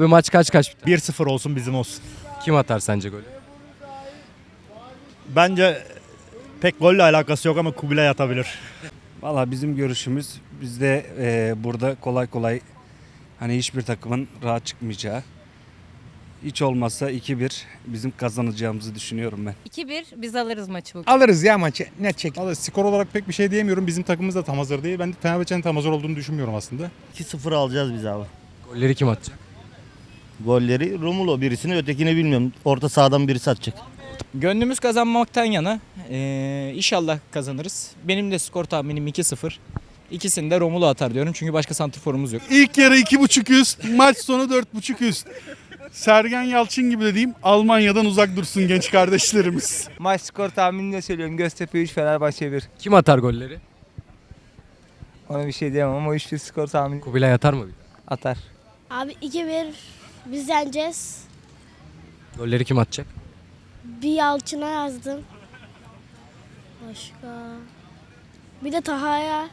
Abi maç kaç kaç biter? 1-0 olsun bizim olsun. Kim atar sence golü? Bence pek golle alakası yok ama Kubilay atabilir. Valla bizim görüşümüz bizde e, burada kolay kolay hani hiçbir takımın rahat çıkmayacağı. Hiç olmazsa 2-1 bizim kazanacağımızı düşünüyorum ben. 2-1 biz alırız maçı bugün. Alırız ya maçı. Net çek. Valla skor olarak pek bir şey diyemiyorum. Bizim takımımız da tam hazır değil. Ben Fenerbahçe'nin tam hazır olduğunu düşünmüyorum aslında. 2-0 alacağız biz abi. Golleri kim atacak? Golleri Romulo birisini ötekini bilmiyorum. Orta sahadan birisi atacak. Gönlümüz kazanmaktan yana. Ee, inşallah kazanırız. Benim de skor tahminim 2-0. İkisini de Romulo atar diyorum çünkü başka santrforumuz yok. İlk yarı iki buçuk üst, maç sonu dört buçuk üst. Sergen Yalçın gibi de diyeyim Almanya'dan uzak dursun genç kardeşlerimiz. Maç skor tahminini de söylüyorum. Göztepe 3, Fenerbahçe 1. Kim atar golleri? Ona bir şey diyemem ama 3-1 skor tahmini Kubilay atar mı? bir daha? atar. Abi 2-1 biz yeneceğiz. Golleri kim atacak? Bir Yalçın'a yazdım. Başka. Bir de Taha'ya